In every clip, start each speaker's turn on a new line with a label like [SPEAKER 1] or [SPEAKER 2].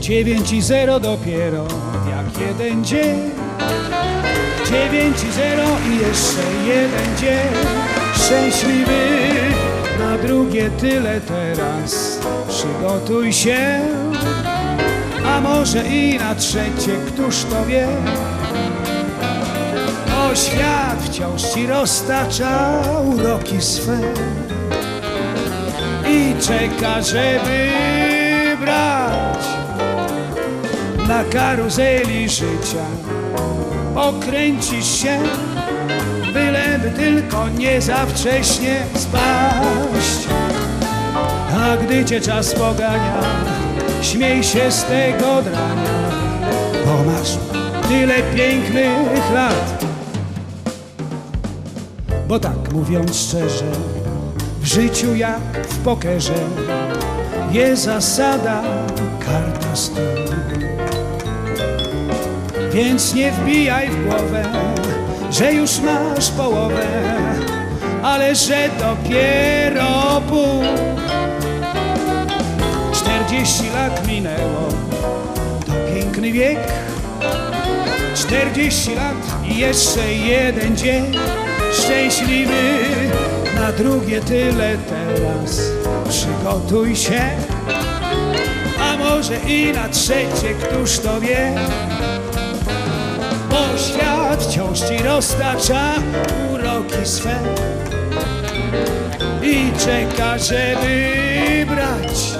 [SPEAKER 1] Dziewięć i zero dopiero jak jeden dzień. Dziewięć i zero i jeszcze jeden dzień. Szczęśliwy na drugie tyle teraz. Przygotuj się A może i na trzecie, któż to wie Świat wciąż ci roztacza uroki swe. I czeka, żeby brać na karuzeli życia. Pokręcisz się, byleby tylko nie za wcześnie spaść. A gdy cię czas pogania, śmiej się z tego drania Bo masz tyle pięknych lat Bo tak mówiąc szczerze, w życiu jak w pokerze jest zasada karta stół. Więc nie wbijaj w głowę, że już masz połowę, ale że dopiero pół. Czterdzieści lat minęło, to piękny wiek. Czterdzieści lat i jeszcze jeden dzień szczęśliwy na drugie tyle teraz. Przygotuj się, a może i na trzecie, któż to wie? Bo świat wciąż ci roztacza uroki swe i czeka, żeby brać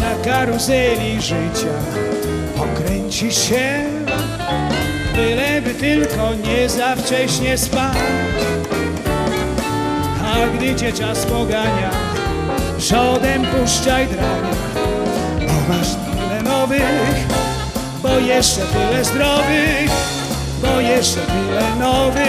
[SPEAKER 1] na karuzeli życia. Pokręcisz się, byleby tylko nie za wcześnie spać. A gdy cię czas pogania, przodem puszczaj drania, bo masz tyle nowych bo jeszcze tyle zdrowych, bo jeszcze tyle nowych